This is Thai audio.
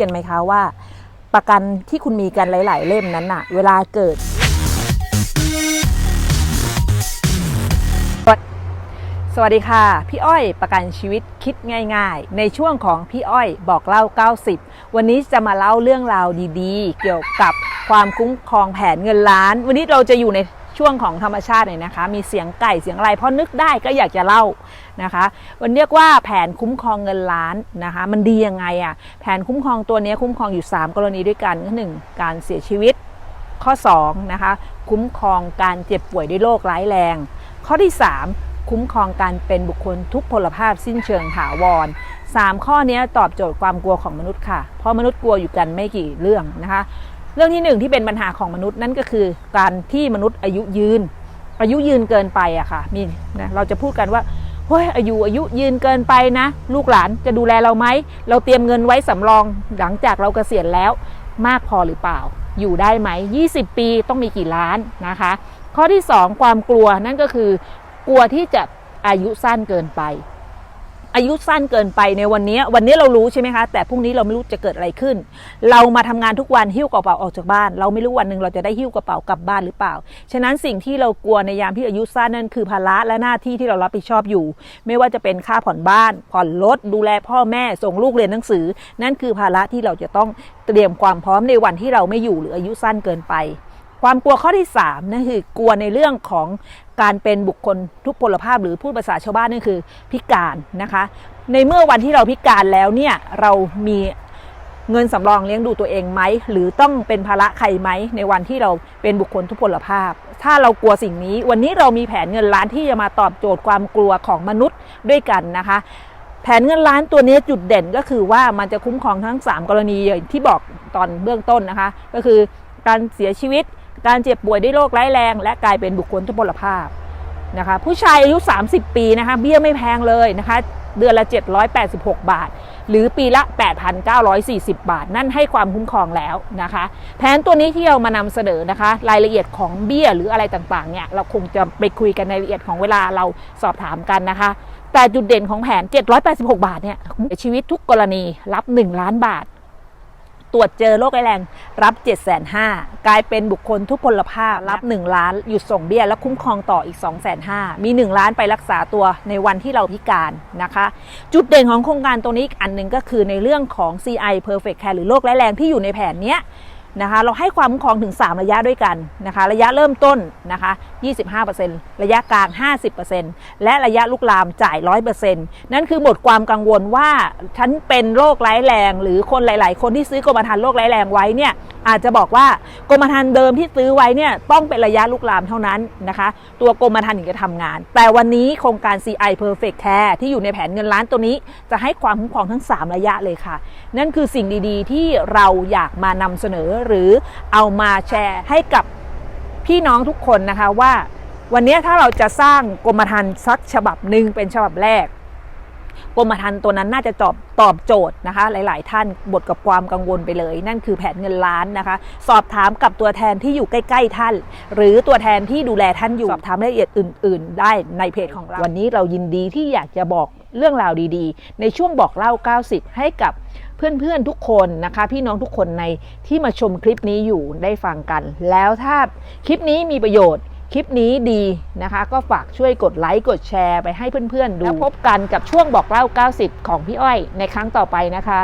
กันไหมคะว่า ประกันที่คุณมีกันหลาย ๆ เล่มนั้นน่ะ เวลาเกิด สวัสดีค่ะ พี่อ้อยประกันชีวิตคิดง่าย ๆ ในช่วงของพี่อ้อยบอกเล่า 90 วันนี้จะมาเล่าเรื่องราวดีๆ เกี่ยวกับความคุ้มครองแผนเงินล้าน วันนี้เราจะอยู่ใน ช่วงของธรรมชาติหน่อยนะคะ มีเสียงไก่เสียงอะไรเพราะนึกได้ก็อยากจะเล่านะคะวันเรียกว่าแผนคุ้มครองเงินล้านนะคะ มันดียังไงอะ่ะแผนคุ้มครองตัวนี้คุ้มครองอยู่ 3 กรณีด้วยกันก็หนึ่งการเสียชีวิต ข้อ2นะคะคุ้มครองการเจ็บป่วยด้วยโรคร้ายแรง ข้อที่ 3 คุ้มครองการเป็นบุคคลทุกพลภาพสิ้นเชิงถาวร3ข้อนี้ตอบโจทย์ความกลัวของมนุษย์ค่ะ เพราะมนุษย์กลัวอยู่กันไม่กี่เรื่องนะคะ เรื่องที่หนึ่งที่เป็นปัญหาของมนุษย์นั่นก็คือการที่มนุษย์อายุยืน อายุยืนเกินไปอะค่ะมีนะเราจะพูดกันว่าเฮ้ยอายุอายุยืนเกินไปนะ ลูกหลานจะดูแลเราไหมเราเตรียมเงินไว้สำรองหลังจากเราเกษียณแล้วมากพอหรือเปล่า อยู่ได้ไหม 20 ปีต้องมีกี่ล้านนะคะ ข้อที่ 2 ความกลัวนั่นก็คือกลัวที่จะอายุสั้นเกินไป อายุสั้นเกินไปในวันนี้ วันนี้เรารู้ใช่ไหมคะ แต่พรุ่งนี้เราไม่รู้จะเกิดอะไรขึ้น เรามาทำงานทุกวันหิ้วกระเป๋าออกจากบ้าน เราไม่รู้วันหนึ่งเราจะได้หิ้วกระเป๋ากลับบ้านหรือเปล่า ฉะนั้นสิ่งที่เรากลัวในยามที่อายุสั้นนั่นคือภาระและหน้าที่ที่เรารับผิดชอบอยู่ ไม่ว่าจะเป็นค่าผ่อนบ้าน ผ่อนรถดูแลพ่อแม่ส่งลูกเรียนหนังสือ นั่นคือภาระที่เราจะต้องเตรียมความพร้อมในวันที่เราไม่อยู่หรืออายุสั้นเกินไป ความกลัวข้อที่3นั่นคือกลัวในเรื่องของการเป็นบุคคลทุพพลภาพหรือพูดภาษาชาวบ้านนั่นคือพิการนะคะ ในเมื่อวันที่เราพิการแล้วเนี่ยเรามีเงินสำรองเลี้ยงดูตัวเองไหมหรือต้องเป็นภาระใครไหมในวันที่เราเป็นบุคคลทุพพลภาพ ถ้าเรากลัวสิ่งนี้ วันนี้เรามีแผนเงินล้านที่จะมาตอบโจทย์ความกลัวของมนุษย์ด้วยกันนะคะแผนเงินล้านตัวนี้จุดเด่นก็คือว่ามันจะคุ้มครองทั้ง 3 กรณีอย่างที่บอกตอนเบื้องต้นนะคะ ก็คือการเสียชีวิต การเจ็บป่วยด้วยโรคร้ายแรง และกลายเป็นบุคคลทุพพลภาพนะคะผู้ชายอายุ 30 ปีนะคะเบี้ยไม่แพงเลยนะคะเดือนละ 786 บาท หรือปีละ 8,940 บาท นั่นให้ความคุ้มครองแล้วนะคะ แผนตัวนี้ที่เรามานำเสนอนะคะ รายละเอียดของเบี้ยหรืออะไรต่างๆเนี่ยเราคงจะไปคุยกันในรายละเอียดของเวลาเราสอบถามกันนะคะ แต่จุดเด่นของแผน 786 บาทเนี่ยเสียชีวิตทุกกรณีรับ 1 ล้านบาท ตรวจเจอโรคร้ายแรงรับ 7 5 0 0 0กลายเป็นบุคคลทุพพลภาพรับ 1 ล้าน หยุดส่งเบี้ย และคุ้มครองต่ออีก 2 5 0 0 0มี 1 ล้านไปรักษาตัวในวันที่เราพิการนะคะ จุดเด่นของโครงการตัวนี้อีกอันหนึ่งก็คือในเรื่องของ CI Perfect Care หรือโรคร้ายแรงที่อยู่ในแผนเนี้ย นะคะเราให้ความคุ้มครองถึง 3 ระยะด้วยกันนะคะระยะเริ่มต้นนะคะ 25%ระยะกลาง 50%และระยะลุกลามจ่าย 100%นั่นคือหมดความกังวลว่าฉันเป็นโรคร้ายแรง หรือคนหลาย ๆ คนที่ซื้อกรมธรรม์โรคร้ายแรงไว้เนี่ย อาจจะบอกว่ากรมธรรม์เดิมที่ซื้อไว้เนี่ยต้องเป็นระยะลุกลามเท่านั้นนะคะ ตัวกรมธรรม์ถึงจะทำงาน แต่วันนี้โครงการ CI Perfect Care ที่อยู่ในแผนเงินล้านตัวนี้จะให้ความคุ้มครองทั้ง 3 ระยะเลยค่ะ นั่นคือสิ่งดีๆ ที่เราอยากมานำเสนอหรือเอามาแชร์ให้กับพี่น้องทุกคนนะคะว่า วันนี้ถ้าเราจะสร้างกรมธรรม์สักฉบับหนึ่งเป็นฉบับแรก กรมธรรม์ตัวนั้นน่าจะตอบตอบโจทย์นะคะ หลาย ๆ ท่านบทกับความกังวลไปเลย นั่นคือแผนเงินล้านนะคะ สอบถามกับตัวแทนที่อยู่ใกล้ ๆ ท่าน หรือตัวแทนที่ดูแลท่านอยู่สอบถามรายละเอียดอื่น ๆ ได้ในเพจของเรา วันนี้เรายินดีที่อยากจะบอกเรื่องราวดี ๆ ในช่วงบอกเล่า 90 ให้กับเพื่อนๆทุกคนนะคะ พี่น้องทุกคนในที่มาชมคลิปนี้อยู่ได้ฟังกัน แล้วถ้าคลิปนี้มีประโยชน์ คลิปนี้ดีนะคะ ก็ฝากช่วยกดไลค์กดแชร์ไปให้เพื่อนๆดูแล้วพบกันกับช่วงบอกเล่า 90 ของพี่อ้อยในครั้งต่อไปนะคะ